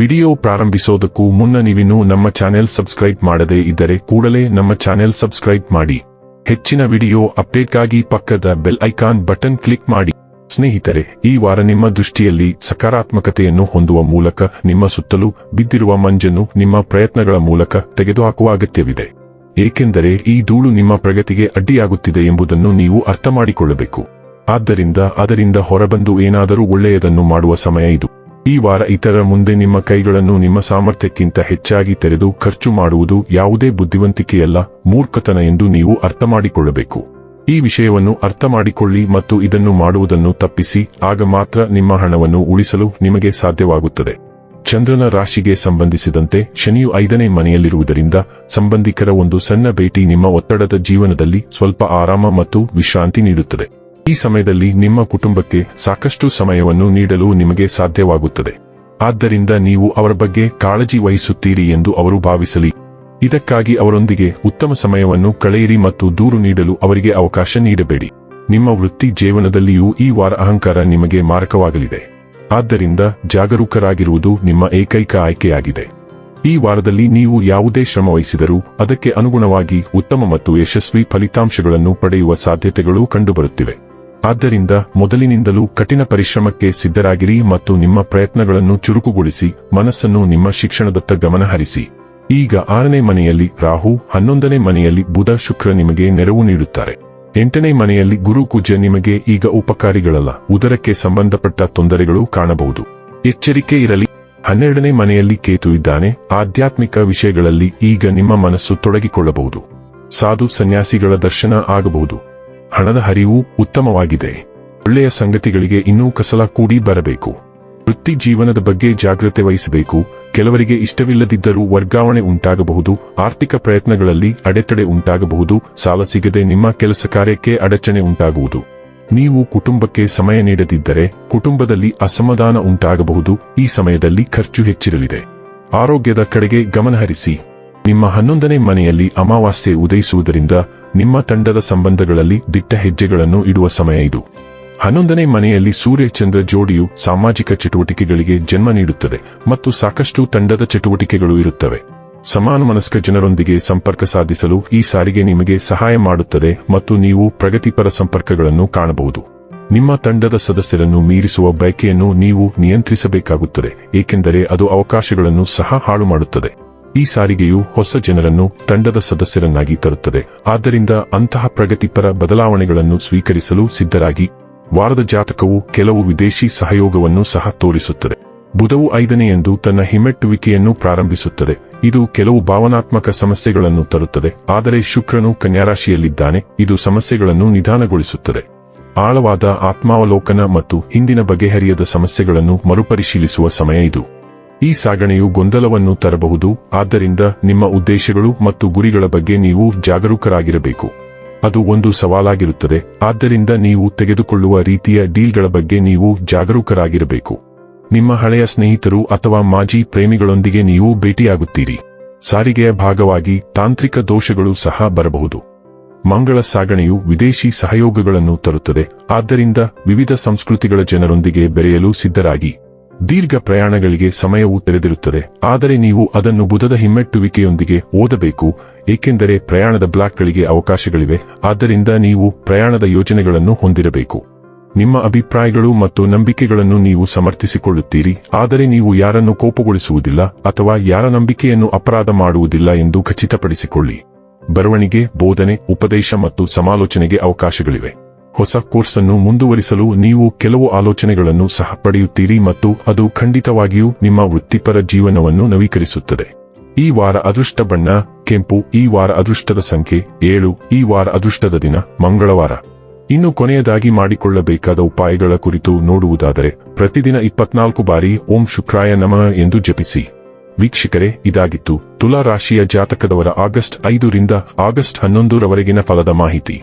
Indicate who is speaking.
Speaker 1: Video ಪ್ರಾರಂಭಿಸೋದಕ್ಕೂ ಮುನ್ನ ನೀವಿನ್ನೂ ನಮ್ಮ ಚಾನೆಲ್ ಸಬ್ಸ್ಕ್ರೈಬ್ ಮಾಡದೇ ಇದ್ದರೆ ಕೂಡಲೇ ನಮ್ಮ ಚಾನೆಲ್ ಸಬ್ಸ್ಕ್ರೈಬ್ ಮಾಡಿ. ಹೆಚ್ಚಿನ ವಿಡಿಯೋ ಅಪ್ಡೇಟ್ಗಾಗಿ ಪಕ್ಕದ ಬೆಲ್ ಐಕಾನ್ ಬಟನ್ ಕ್ಲಿಕ್ ಮಾಡಿ. ಸ್ನೇಹಿತರೆ, ಈ ವಾರ ನಿಮ್ಮ ದೃಷ್ಟಿಯಲ್ಲಿ ಸಕಾರಾತ್ಮಕತೆಯನ್ನು ಹೊಂದುವ ಮೂಲಕ ನಿಮ್ಮ ಸುತ್ತಲೂ ಬಿದ್ದಿರುವ ಮಂಜನ್ನು ನಿಮ್ಮ ಪ್ರಯತ್ನಗಳ ಮೂಲಕ ತೆಗೆದುಹಾಕುವ ಅಗತ್ಯವಿದೆ. ಏಕೆಂದರೆ ಈ ಧೂಳು ನಿಮ್ಮ ಪ್ರಗತಿಗೆ ಅಡ್ಡಿಯಾಗುತ್ತಿದೆ ಎಂಬುದನ್ನು ನೀವು ಅರ್ಥ ಮಾಡಿಕೊಳ್ಳಬೇಕು ಆದ್ದರಿಂದ ಅದರಿಂದ ಹೊರಬಂದು ಏನಾದರೂ ಒಳ್ಳೆಯದನ್ನು ಮಾಡುವ ಸಮಯ ಇದು. ಈ ವಾರ ಇತರ ಮುಂದೆ ನಿಮ್ಮ ಕೈಗಳನ್ನು ನಿಮ್ಮ ಸಾಮರ್ಥ್ಯಕ್ಕಿಂತ ಹೆಚ್ಚಾಗಿ ತೆರೆದು ಖರ್ಚು ಮಾಡುವುದು ಯಾವುದೇ ಬುದ್ಧಿವಂತಿಕೆಯಲ್ಲ, ಮೂರ್ಖತನ ಎಂದು ನೀವು ಅರ್ಥ ಮಾಡಿಕೊಳ್ಳಬೇಕು ಈ ವಿಷಯವನ್ನು ಅರ್ಥ ಮಾಡಿಕೊಳ್ಳಿ ಮತ್ತು ಇದನ್ನು ಮಾಡುವುದನ್ನು ತಪ್ಪಿಸಿ, ಆಗ ಮಾತ್ರ ನಿಮ್ಮ ಹಣವನ್ನು ಉಳಿಸಲು ನಿಮಗೆ ಸಾಧ್ಯವಾಗುತ್ತದೆ. ಚಂದ್ರನ ರಾಶಿಗೆ ಸಂಬಂಧಿಸಿದಂತೆ ಶನಿಯು ಐದನೇ ಮನೆಯಲ್ಲಿರುವುದರಿಂದ ಸಂಬಂಧಿಕರ ಒಂದು ಸಣ್ಣ ಭೇಟಿ ನಿಮ್ಮ ಒತ್ತಡದ ಜೀವನದಲ್ಲಿ ಸ್ವಲ್ಪ ಆರಾಮ ಮತ್ತು ವಿಶ್ರಾಂತಿ ನೀಡುತ್ತದೆ. ಈ ಸಮಯದಲ್ಲಿ ನಿಮ್ಮ ಕುಟುಂಬಕ್ಕೆ ಸಾಕಷ್ಟು ಸಮಯವನ್ನು ನೀಡಲು ನಿಮಗೆ ಸಾಧ್ಯವಾಗುತ್ತದೆ. ಆದ್ದರಿಂದ ನೀವು ಅವರ ಬಗ್ಗೆ ಕಾಳಜಿ ವಹಿಸುತ್ತೀರಿ ಎಂದು ಅವರು ಭಾವಿಸಲಿ. ಇದಕ್ಕಾಗಿ ಅವರೊಂದಿಗೆ ಉತ್ತಮ ಸಮಯವನ್ನು ಕಳೆಯಿರಿ ಮತ್ತು ದೂರು ನೀಡಲು ಅವರಿಗೆ ಅವಕಾಶ ನೀಡಬೇಡಿ. ನಿಮ್ಮ ವೃತ್ತಿ ಜೀವನದಲ್ಲಿಯೂ ಈ ವಾರ ಅಹಂಕಾರ ನಿಮಗೆ ಮಾರಕವಾಗಲಿದೆ. ಆದ್ದರಿಂದ ಜಾಗರೂಕರಾಗಿರುವುದು ನಿಮ್ಮ ಏಕೈಕ ಆಯ್ಕೆಯಾಗಿದೆ. ಈ ವಾರದಲ್ಲಿ ನೀವು ಯಾವುದೇ ಶ್ರಮ ವಹಿಸಿದರೂ ಅದಕ್ಕೆ ಅನುಗುಣವಾಗಿ ಉತ್ತಮ ಮತ್ತು ಯಶಸ್ವಿ ಫಲಿತಾಂಶಗಳನ್ನು ಪಡೆಯುವ ಸಾಧ್ಯತೆಗಳು ಕಂಡುಬರುತ್ತಿವೆ. ಆದ್ದರಿಂದ ಮೊದಲಿನಿಂದಲೂ ಕಠಿಣ ಪರಿಶ್ರಮಕ್ಕೆ ಸಿದ್ಧರಾಗಿರಿ ಮತ್ತು ನಿಮ್ಮ ಪ್ರಯತ್ನಗಳನ್ನು ಚುರುಕುಗೊಳಿಸಿ, ಮನಸ್ಸನ್ನು ನಿಮ್ಮ ಶಿಕ್ಷಣದತ್ತ ಗಮನ ಹರಿಸಿ ಈಗ ಆರನೇ ಮನೆಯಲ್ಲಿ ರಾಹು, ಹನ್ನೊಂದನೇ ಮನೆಯಲ್ಲಿ ಬುಧ ಶುಕ್ರ ನಿಮಗೆ ನೆರವು ನೀಡುತ್ತಾರೆ. ಎಂಟನೇ ಮನೆಯಲ್ಲಿ ಗುರು ಕುಜ ನಿಮಗೆ ಈಗ ಉಪಕಾರಿಗಳಲ್ಲ, ಉದರಕ್ಕೆ ಸಂಬಂಧಪಟ್ಟ ತೊಂದರೆಗಳು ಕಾಣಬಹುದು. ಎಚ್ಚರಿಕೆ ಇರಲಿ. ಹನ್ನೆರಡನೇ ಮನೆಯಲ್ಲಿ ಕೇತು ಇದ್ದಾನೆ, ಆಧ್ಯಾತ್ಮಿಕ ವಿಷಯಗಳಲ್ಲಿ ಈಗ ನಿಮ್ಮ ಮನಸ್ಸು ತೊಡಗಿಕೊಳ್ಳಬಹುದು. ಸಾಧು ಸನ್ಯಾಸಿಗಳ ದರ್ಶನ ಆಗಬಹುದು. ಹಣದ ಹರಿವು ಉತ್ತಮವಾಗಿದೆ. ಒಳ್ಳೆಯ ಸಂಗತಿಗಳಿಗೆ ಇನ್ನೂ ಕಸಲ ಕೂಡಿ ಬರಬೇಕು. ವೃತ್ತಿ ಜೀವನದ ಬಗ್ಗೆ ಜಾಗ್ರತೆ ವಹಿಸಬೇಕು. ಕೆಲವರಿಗೆ ಇಷ್ಟವಿಲ್ಲದಿದ್ದರೂ ವರ್ಗಾವಣೆ ಉಂಟಾಗಬಹುದು. ಆರ್ಥಿಕ ಪ್ರಯತ್ನಗಳಲ್ಲಿ ಅಡೆತಡೆ ಉಂಟಾಗಬಹುದು. ಸಾಲ ಸಿಗದೆ ನಿಮ್ಮ ಕೆಲಸ ಕಾರ್ಯಕ್ಕೆ ಅಡಚಣೆ ಉಂಟಾಗುವುದು. ನೀವು ಕುಟುಂಬಕ್ಕೆ ಸಮಯ ನೀಡದಿದ್ದರೆ ಕುಟುಂಬದಲ್ಲಿ ಅಸಮಾಧಾನ ಉಂಟಾಗಬಹುದು. ಈ ಸಮಯದಲ್ಲಿ ಖರ್ಚು ಹೆಚ್ಚಿರಲಿದೆ. ಆರೋಗ್ಯದ ಕಡೆಗೆ ಗಮನಹರಿಸಿ. ನಿಮ್ಮ ಹನ್ನೊಂದನೇ ಮನೆಯಲ್ಲಿ ಅಮಾವಾಸ್ಯೆ ಉದಯಿಸುವುದರಿಂದ ನಿಮ್ಮ ತಂಡದ ಸಂಬಂಧಗಳಲ್ಲಿ ದಿಟ್ಟ ಹೆಜ್ಜೆಗಳನ್ನು ಇಡುವ ಸಮಯ ಇದು. ಹನ್ನೊಂದನೇ ಮನೆಯಲ್ಲಿ ಸೂರ್ಯಚಂದ್ರ ಜೋಡಿಯು ಸಾಮಾಜಿಕ ಚಟುವಟಿಕೆಗಳಿಗೆ ಜನ್ಮ ನೀಡುತ್ತದೆ ಮತ್ತು ಸಾಕಷ್ಟು ತಂಡದ ಚಟುವಟಿಕೆಗಳು ಇರುತ್ತವೆ. ಸಮಾನ ಮನಸ್ಕ ಜನರೊಂದಿಗೆ ಸಂಪರ್ಕ ಸಾಧಿಸಲು ಈ ಸಾರಿಗೆ ನಿಮಗೆ ಸಹಾಯ ಮಾಡುತ್ತದೆ ಮತ್ತು ನೀವು ಪ್ರಗತಿಪರ ಸಂಪರ್ಕಗಳನ್ನು ಕಾಣಬಹುದು. ನಿಮ್ಮ ತಂಡದ ಸದಸ್ಯರನ್ನು ಮೀರಿಸುವ ಬಯಕೆಯನ್ನು ನೀವು ನಿಯಂತ್ರಿಸಬೇಕಾಗುತ್ತದೆ, ಏಕೆಂದರೆ ಅದು ಅವಕಾಶಗಳನ್ನು ಸಹ ಹಾಳು ಮಾಡುತ್ತದೆ ಈ ಸಾರಿಗೆಯು ಹೊಸ ಜನರನ್ನು, ತಂಡದ ಸದಸ್ಯರನ್ನಾಗಿ ತರುತ್ತದೆ. ಆದ್ದರಿಂದ ಅಂತಹ ಪ್ರಗತಿಪರ ಬದಲಾವಣೆಗಳನ್ನು ಸ್ವೀಕರಿಸಲು ಸಿದ್ಧರಾಗಿ, ವಾರದ ಜಾತಕವು ಕೆಲವು ವಿದೇಶಿ ಸಹಯೋಗವನ್ನು ಸಹ ತೋರಿಸುತ್ತದೆ. ಬುಧವು ಐದನೆಯಂದು ತನ್ನ ಹಿಮ್ಮೆಟ್ಟುವಿಕೆಯನ್ನು ಪ್ರಾರಂಭಿಸುತ್ತದೆ. ಇದು ಕೆಲವು ಭಾವನಾತ್ಮಕ ಸಮಸ್ಯೆಗಳನ್ನು ತರುತ್ತದೆ. ಆದರೆ ಶುಕ್ರನು ಕನ್ಯಾರಾಶಿಯಲ್ಲಿದ್ದಾನೆ. ಇದು ಸಮಸ್ಯೆಗಳನ್ನು ನಿಧಾನಗೊಳಿಸುತ್ತದೆ. ಆಳವಾದ ಆತ್ಮಾವಲೋಕನ ಮತ್ತು ಹಿಂದಿನ ಬಗೆಹರಿಯದ ಸಮಸ್ಯೆಗಳನ್ನು ಮರುಪರಿಶೀಲಿಸುವ ಸಮಯ ಇದು. ಈ ಸಾಗಣೆಯು ಗೊಂದಲವನ್ನು ತರಬಹುದು. ಆದ್ದರಿಂದ ನಿಮ್ಮ ಉದ್ದೇಶಗಳು ಮತ್ತು ಗುರಿಗಳ ಬಗ್ಗೆ ನೀವು ಜಾಗರೂಕರಾಗಿರಬೇಕು. ಅದು ಒಂದು ಸವಾಲಾಗಿರುತ್ತದೆ. ಆದ್ದರಿಂದ ನೀವು ತೆಗೆದುಕೊಳ್ಳುವ ರೀತಿಯ ಡೀಲ್ಗಳ ಬಗ್ಗೆ ನೀವು ಜಾಗರೂಕರಾಗಿರಬೇಕು. ನಿಮ್ಮ ಹಳೆಯ ಸ್ನೇಹಿತರು ಅಥವಾ ಮಾಜಿ ಪ್ರೇಮಿಗಳೊಂದಿಗೆ ನೀವು ಭೇಟಿಯಾಗುತ್ತೀರಿ. ಸಾರಿಗೆಯ ಭಾಗವಾಗಿ ತಾಂತ್ರಿಕ ದೋಷಗಳು ಸಹ ಬರಬಹುದು. ಮಂಗಳ ಸಾಗಣೆಯು ವಿದೇಶಿ ಸಹಯೋಗಗಳನ್ನು ತರುತ್ತದೆ. ಆದ್ದರಿಂದ ವಿವಿಧ ಸಂಸ್ಕೃತಿಗಳ ಜನರೊಂದಿಗೆ ಬೆರೆಯಲು ಸಿದ್ಧರಾಗಿ. ದೀರ್ಘ ಪ್ರಯಾಣಗಳಿಗೆ ಸಮಯವು ತೆರೆದಿರುತ್ತದೆ. ಆದರೆ ನೀವು ಅದನ್ನು ಬುಧದ ಹಿಮ್ಮೆಟ್ಟುವಿಕೆಯೊಂದಿಗೆ ಓದಬೇಕು, ಏಕೆಂದರೆ ಪ್ರಯಾಣದ ಬ್ಲಾಕ್ಗಳಿಗೆ ಅವಕಾಶಗಳಿವೆ. ಆದ್ದರಿಂದ ನೀವು ಪ್ರಯಾಣದ ಯೋಜನೆಗಳನ್ನು ಹೊಂದಿರಬೇಕು. ನಿಮ್ಮ ಅಭಿಪ್ರಾಯಗಳು ಮತ್ತು ನಂಬಿಕೆಗಳನ್ನು ನೀವು ಸಮರ್ಥಿಸಿಕೊಳ್ಳುತ್ತೀರಿ. ಆದರೆ ನೀವು ಯಾರನ್ನು ಕೋಪಗೊಳಿಸುವುದಿಲ್ಲ ಅಥವಾ ಯಾರ ನಂಬಿಕೆಯನ್ನು ಅಪರಾಧ ಮಾಡುವುದಿಲ್ಲ ಎಂದು ಖಚಿತಪಡಿಸಿಕೊಳ್ಳಿ. ಬರವಣಿಗೆ, ಬೋಧನೆ, ಉಪದೇಶ ಮತ್ತು ಸಮಾಲೋಚನೆಗೆ ಅವಕಾಶಗಳಿವೆ. ಹೊಸ ಕೋರ್ಸ್ ಅನ್ನು ಮುಂದುವರಿಸಲು ನೀವು ಕೆಲವು ಆಲೋಚನೆಗಳನ್ನು ಸಹ ಪಡೆಯುತ್ತೀರಿ ಮತ್ತು ಅದು ಖಂಡಿತವಾಗಿಯೂ ನಿಮ್ಮ ವೃತ್ತಿಪರ ಜೀವನವನ್ನು ನವೀಕರಿಸುತ್ತದೆ. ಈ ವಾರ ಅದೃಷ್ಟ ಬಣ್ಣ, ಕೆಂಪು, ಈ ವಾರ ಅದೃಷ್ಟದ ಸಂಖ್ಯೆ, ಏಳು, ಈ ವಾರ ಅದೃಷ್ಟದ ದಿನ, ಮಂಗಳವಾರ. ಇನ್ನು ಕೊನೆಯದಾಗಿ ಮಾಡಿಕೊಳ್ಳಬೇಕಾದ ಉಪಾಯಗಳ ಕುರಿತು ನೋಡುವುದಾದರೆ, ಪ್ರತಿದಿನ ಇಪ್ಪತ್ನಾಲ್ಕು ಬಾರಿ ಓಂ ಶುಕ್ರಾಯ ನಮಃ ಎಂದು ಜಪಿಸಿ. ವೀಕ್ಷಕರೇ, ಇದಾಗಿತ್ತು ತುಲಾ ರಾಶಿಯ ಜಾತಕದವರ ಆಗಸ್ಟ್ ಐದರಿಂದ ಆಗಸ್ಟ್ ಹನ್ನೊಂದರವರೆಗಿನ ಫಲದ ಮಾಹಿತಿ.